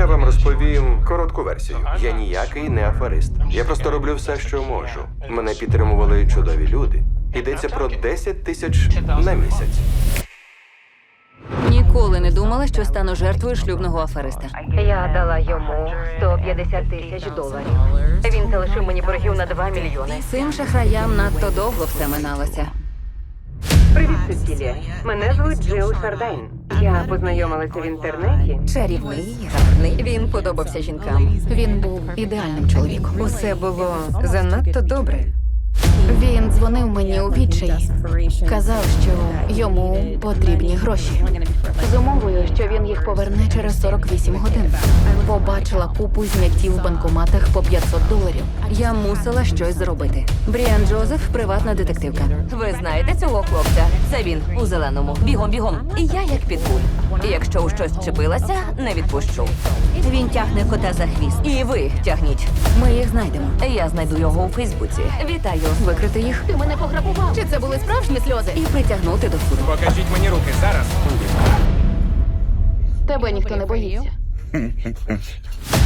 Я вам розповім коротку версію. Я ніякий не аферист. Я просто роблю все, що можу. Мене підтримували чудові люди. Йдеться про 10 тисяч на місяць. Ніколи не думала, що стану жертвою шлюбного афериста. Я дала йому 150 тисяч доларів. Він залишив мені боргів на 2 мільйони. Цим шахраям надто довго все миналося. Привіт, Сесілія. Мене звуть Джил Фардайн. Я познайомилася в інтернеті. Чарівний, гарний. Він подобався жінкам. Він був ідеальним чоловіком. Усе було занадто добре. Він дзвонив мені у відчаї. Казав, що йому потрібні гроші. З умовою, що він їх поверне через 48 годин. Побачила купу зняттів в банкоматах по 500 доларів. Я мусила щось зробити. Бріан Джозеф, приватна детективка. Ви знаєте цього хлопця? Це він у зеленому. Бігом, бігом. І я як підбуль. І якщо у щось чепилася, не відпущу. Він тягне кота за хвіст. І ви тягніть. Ми їх знайдемо. Я знайду його у Фейсбуці. Вітаю. Викрити їх Ти мене пограбував. Чи це були справжні сльози? і притягнути до суду. Покажіть мені руки зараз. Тебе ніхто не боїться.